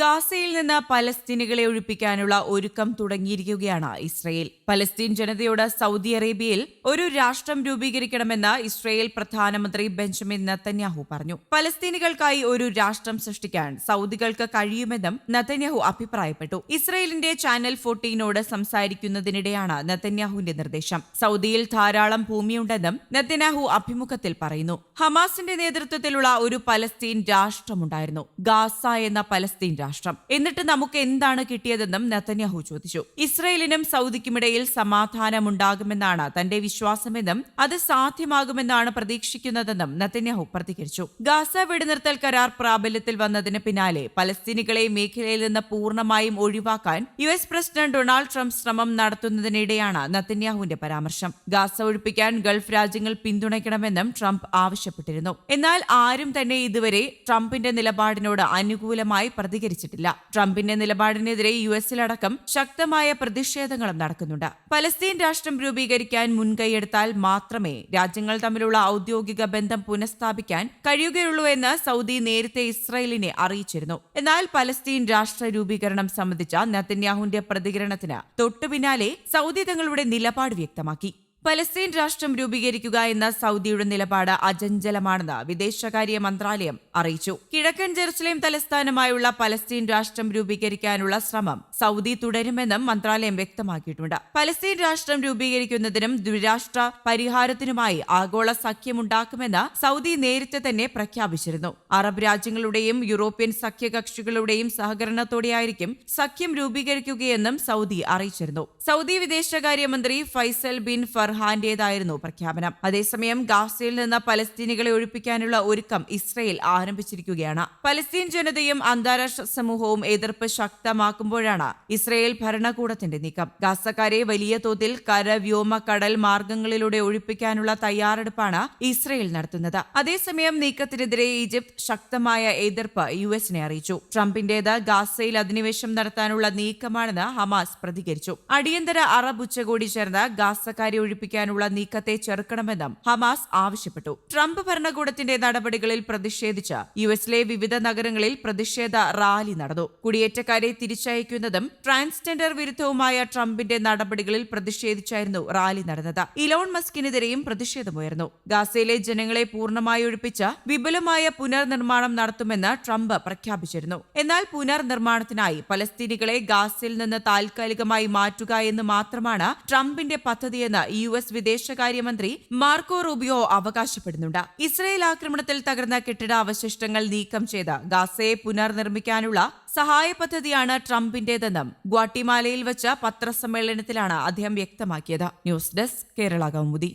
ഗാസയിൽ നിന്ന് പലസ്തീനുകളെ ഒഴിപ്പിക്കാനുള്ള ഒരുക്കം തുടങ്ങിയിരിക്കുകയാണ് ഇസ്രയേൽ. പലസ്തീൻ ജനതയോട് സൗദി അറേബ്യയിൽ ഒരു രാഷ്ട്രം രൂപീകരിക്കണമെന്ന് ഇസ്രയേൽ പ്രധാനമന്ത്രി ബെഞ്ചമിൻ നത്തന്യാഹു പറഞ്ഞു. പലസ്തീനുകൾക്കായി ഒരു രാഷ്ട്രം സൃഷ്ടിക്കാൻ സൗദികൾക്ക് കഴിയുമെന്നും നത്തന്യാഹു അഭിപ്രായപ്പെട്ടു. ഇസ്രയേലിന്റെ ചാനൽ ഫോർട്ടീനോട് സംസാരിക്കുന്നതിനിടെയാണ് നത്തന്യാഹുവിന്റെ നിർദ്ദേശം. സൗദിയിൽ ധാരാളം ഭൂമിയുണ്ടെന്നും നത്തന്യാഹു അഭിമുഖത്തിൽ പറയുന്നു. ഹമാസിന്റെ നേതൃത്വത്തിലുള്ള ഒരു പലസ്തീൻ രാഷ്ട്രമുണ്ടായിരുന്നു. ഗാസ എന്ന പലസ്തീൻ രാഷ്ട്രം എന്നിട്ട് നമുക്ക് എന്താണ് കിട്ടിയതെന്നും നെത്തന്യാഹു ചോദിച്ചു. ഇസ്രയേലിനും സൗദിക്കുമിടയിൽ സമാധാനമുണ്ടാകുമെന്നാണ് തന്റെ വിശ്വാസമെന്നും അത് സാധ്യമാകുമെന്നാണ് പ്രതീക്ഷിക്കുന്നതെന്നും നെത്തന്യാഹു പ്രതികരിച്ചു. ഗാസ വെടിനിർത്തൽ കരാർ പ്രാബല്യത്തിൽ വന്നതിന് പിന്നാലെ പലസ്തീനികളെ മേഖലയിൽ നിന്ന് പൂർണമായും ഒഴിവാക്കാൻ U S president Donald Trump ശ്രമം നടത്തുന്നതിനിടെയാണ് നത്തന്യാഹുവിന്റെ പരാമർശം. ഗാസ ഒഴിപ്പിക്കാൻ ഗൾഫ് രാജ്യങ്ങൾ പിന്തുണയ്ക്കണമെന്നും ട്രംപ് ആവശ്യപ്പെട്ടിരുന്നു. എന്നാൽ ആരും തന്നെ ഇതുവരെ ട്രംപിന്റെ നിലപാടിനോട് അനുകൂലമായി പ്രതികരിച്ചിട്ടില്ല ട്രംപിന്റെ നിലപാടിനെതിരെ യു എസിലടക്കം ശക്തമായ പ്രതിഷേധങ്ങളും നടക്കുന്നുണ്ട്. പലസ്തീൻ രാഷ്ട്രം രൂപീകരിക്കാൻ മുൻകൈയെടുത്താൽ മാത്രമേ രാജ്യങ്ങൾ തമ്മിലുള്ള ഔദ്യോഗിക ബന്ധം പുനഃസ്ഥാപിക്കാൻ കഴിയുകയുള്ളൂ എന്ന് സൗദി നേരത്തെ ഇസ്രായേലിനെ അറിയിച്ചിരുന്നു. എന്നാൽ പലസ്തീൻ രാഷ്ട്ര രൂപീകരണം സംബന്ധിച്ച നെതന്യാഹുവിന്റെ പ്രതികരണത്തിന് തൊട്ടുപിന്നാലെ സൗദി തങ്ങളുടെ നിലപാട് വ്യക്തമാക്കി. പലസ്തീൻ രാഷ്ട്രം രൂപീകരിക്കുക എന്ന സൗദിയുടെ നിലപാട് അചഞ്ചലമാണെന്ന് വിദേശകാര്യ മന്ത്രാലയം അറിയിച്ചു. കിഴക്കൻ ജെറുസലേം തലസ്ഥാനമായുള്ള പലസ്തീൻ രാഷ്ട്രം രൂപീകരിക്കാനുള്ള ശ്രമം സൗദി തുടരുമെന്നും മന്ത്രാലയം വ്യക്തമാക്കിയിട്ടുണ്ട്. പലസ്തീൻ രാഷ്ട്രം രൂപീകരിക്കുന്നതിനും ദ്വിരാഷ്ട്ര പരിഹാരത്തിനുമായി ആഗോള സഖ്യമുണ്ടാക്കുമെന്ന് സൗദി നേരത്തെ തന്നെ പ്രഖ്യാപിച്ചിരുന്നു. അറബ് രാജ്യങ്ങളുടെയും യൂറോപ്യൻ സഖ്യകക്ഷികളുടെയും സഹകരണത്തോടെയായിരിക്കും സഖ്യം രൂപീകരിക്കുകയെന്നും സൗദി അറിയിച്ചിരുന്നു. സൗദി വിദേശകാര്യമന്ത്രി ഫൈസൽ ബിൻ ഫർഹാന്റേതായിരുന്നു പ്രഖ്യാപനം. അതേസമയം ഗാസയിൽ നിന്ന് പലസ്തീനികളെ ഒഴിപ്പിക്കാനുള്ള ഒരുക്കം ഇസ്രയേൽ ആരംഭിച്ചിരിക്കുകയാണ്. പലസ്തീൻ ജനതയും അന്താരാഷ്ട്ര സമൂഹവും എതിർപ്പ് ശക്തമാക്കുമ്പോഴാണ് ഇസ്രയേൽ ഭരണകൂടത്തിന്റെ നീക്കം. ഗാസക്കാരെ വലിയ തോതിൽ കര വ്യോമ കടൽ മാർഗങ്ങളിലൂടെ ഒഴിപ്പിക്കാനുള്ള തയ്യാറെടുപ്പാണ് ഇസ്രയേൽ നടത്തുന്നത്. അതേസമയം നീക്കത്തിനെതിരെ ഈജിപ്ത് ശക്തമായ എതിർപ്പ് യു എസിനെ അറിയിച്ചു. ട്രംപിന്റേത് ഗാസയിൽ അധിനിവേശം നടത്താനുള്ള നീക്കമാണെന്ന് ഹമാസ് പ്രതികരിച്ചു. അടിയന്തര അറബ് ഉച്ചകോടി ചേർന്ന് ഗാസക്കാരെ ഒഴിപ്പിക്കാനുള്ള നീക്കത്തെ ചെറുക്കണമെന്നും ഹമാസ് ആവശ്യപ്പെട്ടു. ട്രംപ് ഭരണകൂടത്തിന്റെ നടപടികളിൽ പ്രതിഷേധിച്ച് യു എസിലെ വിവിധ നഗരങ്ങളിൽ പ്രതിഷേധ റാലി നടന്നു. കുടിയേറ്റക്കാരെ തിരിച്ചയക്കുന്നതും ട്രാൻസ്ജെൻഡർ വിരുദ്ധവുമായ ട്രംപിന്റെ നടപടികളിൽ പ്രതിഷേധിച്ചായിരുന്നു റാലി നടന്നത്. ഇലോൺ മസ്കിനെതിരെയും പ്രതിഷേധമുയർന്നു. ഗാസയിലെ ജനങ്ങളെ പൂർണമായി ഒഴിപ്പിച്ച് വിപുലമായ പുനർനിർമ്മാണം നടത്തുമെന്ന് ട്രംപ് പ്രഖ്യാപിച്ചിരുന്നു. എന്നാൽ പുനർനിർമ്മാണത്തിനായി പലസ്തീനികളെ ഗാസയിൽ നിന്ന് താൽക്കാലികമായി മാറ്റുക എന്ന് മാത്രമാണ് ട്രംപിന്റെ പദ്ധതിയെന്ന് യു എസ് വിദേശകാര്യമന്ത്രി മാർക്കോ റൂബിയോ അവകാശപ്പെടുന്നുണ്ട്. ഇസ്രയേൽ ആക്രമണത്തിൽ തകർന്ന കെട്ടിട അവശിഷ്ടങ്ങൾ നീക്കം ചെയ്ത് ഗാസയെ പുനർനിർമ്മിക്കാനുള്ള സഹായ പദ്ധതിയാണ് ട്രംപിന്റേതെന്നും ഗ്വാട്ടിമാലയിൽ വെച്ച പത്രസമ്മേളനത്തിലാണ് അദ്ദേഹം വ്യക്തമാക്കിയത്. News desk Kerala Kaumudi.